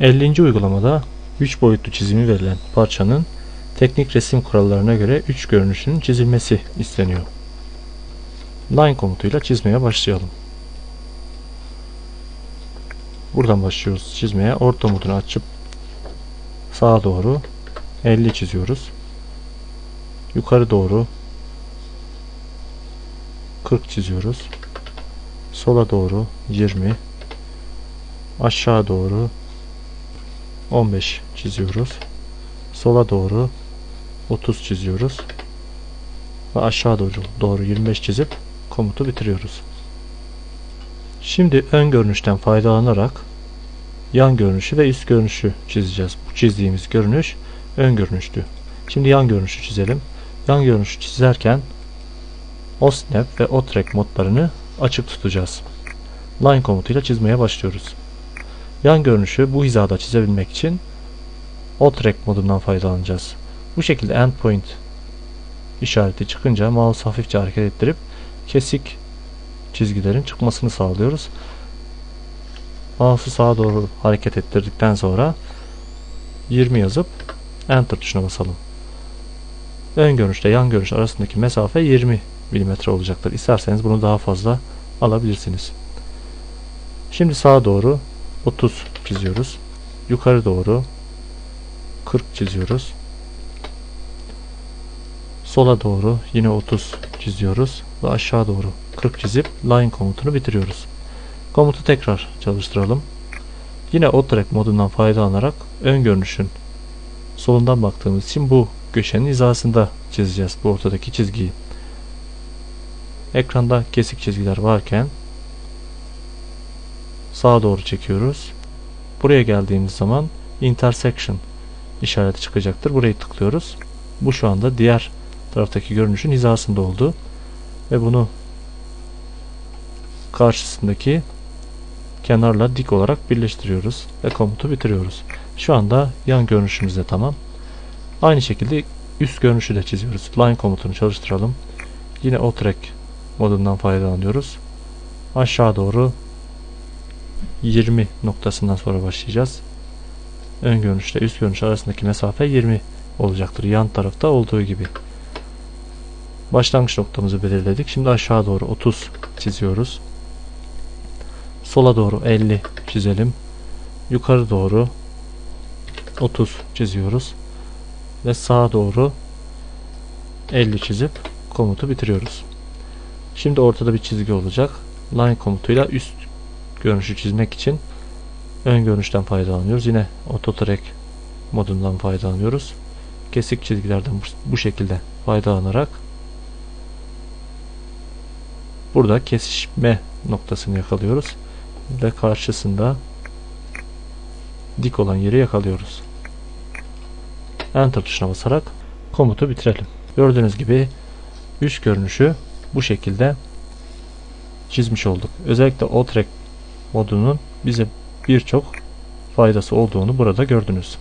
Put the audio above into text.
50. uygulamada 3 boyutlu çizimi verilen parçanın teknik resim kurallarına göre 3 görünüşünün çizilmesi isteniyor. Line komutuyla çizmeye başlayalım. Buradan başlıyoruz çizmeye. Orta modunu açıp sağa doğru 50 çiziyoruz. Yukarı doğru 40 çiziyoruz. Sola doğru 20 aşağı doğru 15 çiziyoruz. Sola doğru 30 çiziyoruz. Ve aşağı doğru, doğru 25 çizip komutu bitiriyoruz. Şimdi ön görünüşten faydalanarak yan görünüşü ve üst görünüşü çizeceğiz. Bu çizdiğimiz görünüş ön görünüştü. Şimdi yan görünüşü çizelim. Yan görünüşü çizerken OSNAP ve OTREC modlarını açık tutacağız. Line komutuyla çizmeye başlıyoruz. Yan görünüşü bu hizada çizebilmek için OTREC modundan faydalanacağız. Bu şekilde endpoint işareti çıkınca mouse hafifçe hareket ettirip kesik çizgilerin çıkmasını sağlıyoruz. Mouse'u sağa doğru hareket ettirdikten sonra 20 yazıp Enter tuşuna basalım. Ön görünüşle yan görünüş arasındaki mesafe 20 mm olacaktır. İsterseniz bunu daha fazla alabilirsiniz. Şimdi sağa doğru 30 çiziyoruz. Yukarı doğru 40 çiziyoruz. Sola doğru yine 30 çiziyoruz ve aşağı doğru 40 çizip line komutunu bitiriyoruz. Komutu tekrar çalıştıralım. Yine OTREC modundan faydalanarak ön görünüşün solundan baktığımız için bu köşenin hizasında çizeceğiz bu ortadaki çizgiyi. Ekranda kesik çizgiler varken sağa doğru çekiyoruz. Buraya geldiğimiz zaman intersection işareti çıkacaktır. Burayı tıklıyoruz. Bu şu anda diğer taraftaki görünüşün hizasında oldu. Ve bunu karşısındaki kenarla dik olarak birleştiriyoruz ve komutu bitiriyoruz. Şu anda yan görünüşümüz de tamam. Aynı şekilde üst görünüşü de çiziyoruz. Line komutunu çalıştıralım. Yine OTREC modundan faydalanıyoruz. Aşağı doğru 20 noktasından sonra başlayacağız. Ön görünüşle üst görünüş arasındaki mesafe 20 olacaktır. Yan tarafta olduğu gibi. Başlangıç noktamızı belirledik. Şimdi aşağı doğru 30 çiziyoruz. Sola doğru 50 çizelim. Yukarı doğru 30 çiziyoruz. Ve sağa doğru 50 çizip komutu bitiriyoruz. Şimdi ortada bir çizgi olacak. Line komutuyla üst görünüşü çizmek için ön görünüşten faydalanıyoruz. Yine AutoTrack modundan faydalanıyoruz. Kesik çizgilerden bu şekilde faydalanarak burada kesişme noktasını yakalıyoruz ve karşısında dik olan yeri yakalıyoruz. Enter tuşuna basarak komutu bitirelim. Gördüğünüz gibi üst görünüşü bu şekilde çizmiş olduk. Özellikle OTREC modunun bize birçok faydası olduğunu burada gördünüz.